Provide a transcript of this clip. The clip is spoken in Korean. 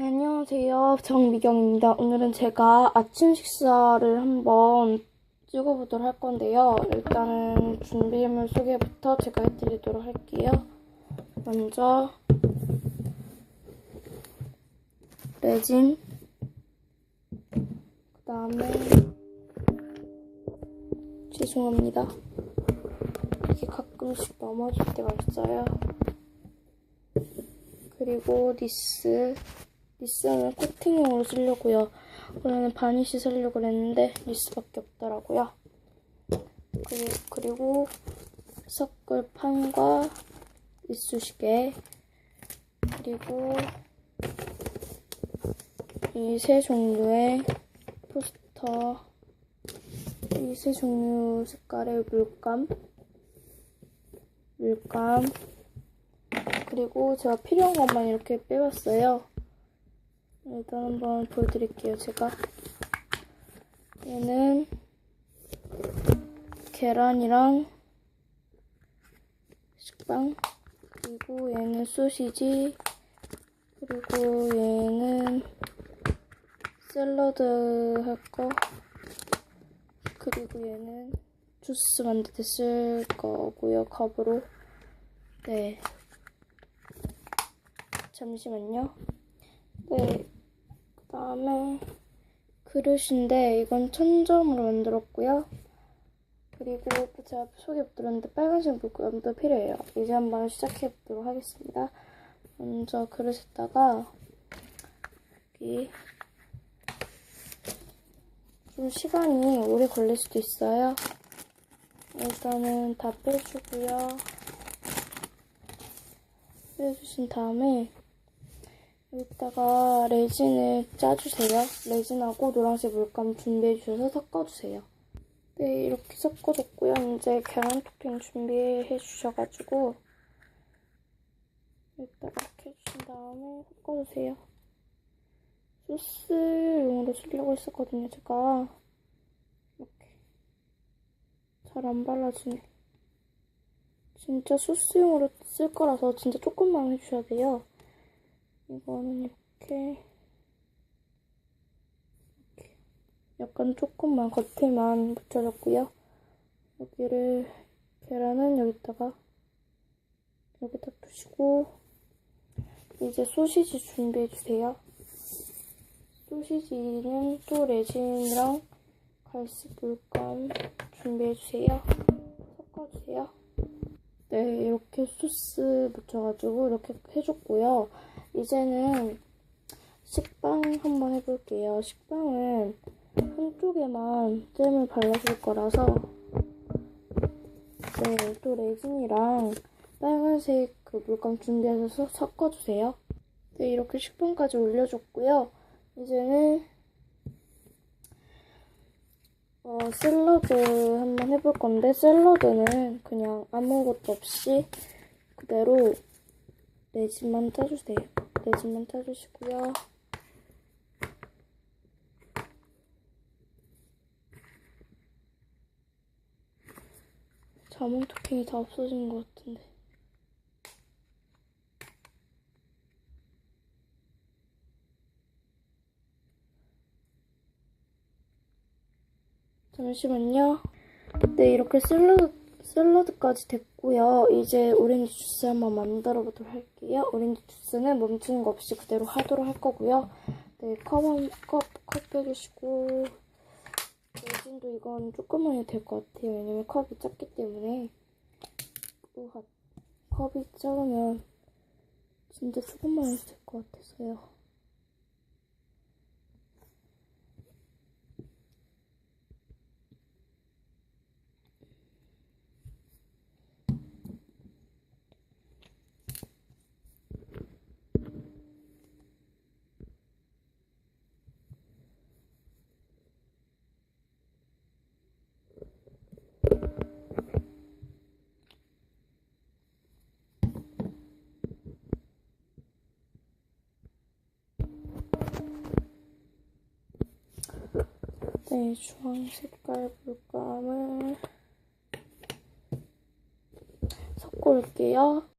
네, 안녕하세요. 정미경입니다. 오늘은 제가 아침 식사를 한번 찍어보도록 할 건데요. 일단은 준비물 소개부터 제가 해드리도록 할게요. 먼저 레진 그 다음에 죄송합니다. 이게 가끔씩 넘어질 때가 있어요. 그리고 니스 니스는 코팅용으로 쓰려고요. 원래는 바니쉬 쓰려고 그랬는데 니스밖에 없더라고요. 그리고, 석굴판과 이쑤시개 그리고 이 세 종류의 포스터 이 세 종류 색깔의 물감 물감 그리고 제가 필요한 것만 이렇게 빼봤어요. 일단 한번 보여드릴게요. 제가 얘는 계란이랑 식빵 그리고 얘는 소시지 그리고 얘는 샐러드 할 거 그리고 얘는 주스 만들 때 쓸 거고요. 컵으로 네 잠시만요. 네, 그 다음에 그릇인데 이건 천점으로 만들었고요. 그리고 제가 소개 못 들었는데 빨간색 물감도 필요해요. 이제 한번 시작해 보도록 하겠습니다. 먼저 그릇에다가 여기 좀 시간이 오래 걸릴 수도 있어요. 일단은 다 빼주고요. 빼주신 다음에 여기다가 레진을 짜주세요. 레진하고 노란색 물감 준비해 주셔서 섞어주세요. 네, 이렇게 섞어줬고요. 이제 계란 토핑 준비해 주셔가지고 여기다가 이렇게 해주신 다음에 섞어주세요. 소스용으로 쓰려고 했었거든요, 제가. 이렇게. 잘 안 발라지네. 진짜 소스용으로 쓸 거라서 진짜 조금만 해주셔야 돼요. 이거는 이렇게, 약간 조금만 겉에만 묻혀줬고요. 여기를 계란은 여기다가 여기 딱 두시고 이제 소시지 준비해 주세요. 소시지는 또 레진이랑 갈색 물감 준비해 주세요. 섞어주세요. 네, 이렇게 소스 묻혀가지고 이렇게 해줬고요. 이제는 식빵 한번 해볼게요. 식빵은 한쪽에만 잼을 발라줄 거라서 네, 또 레진이랑 빨간색 그 물감 준비해서 섞어주세요. 네, 이렇게 식빵까지 올려줬고요. 이제는 어, 샐러드 한번 해볼 건데 샐러드는 그냥 아무것도 없이 그대로 레진만 짜주세요. 레진만 짜주시고요. 자몽 토핑이 다 없어진 것 같은데. 잠시만요. 네, 이렇게 샐러드, 샐러드까지 됐고요. 이제 오렌지 주스 한번 만들어 보도록 할게요. 오렌지 주스는 멈추는 거 없이 그대로 하도록 할 거고요. 네, 컵, 한, 컵, 컵 빼주시고, 레진도 이건 조금만 해도 될 것 같아요. 왜냐면 컵이 작기 때문에. 우와, 컵이 작으면 진짜 조금만 해도 될 것 같아서요. 네, 주황 색깔 물감을 섞어 올게요.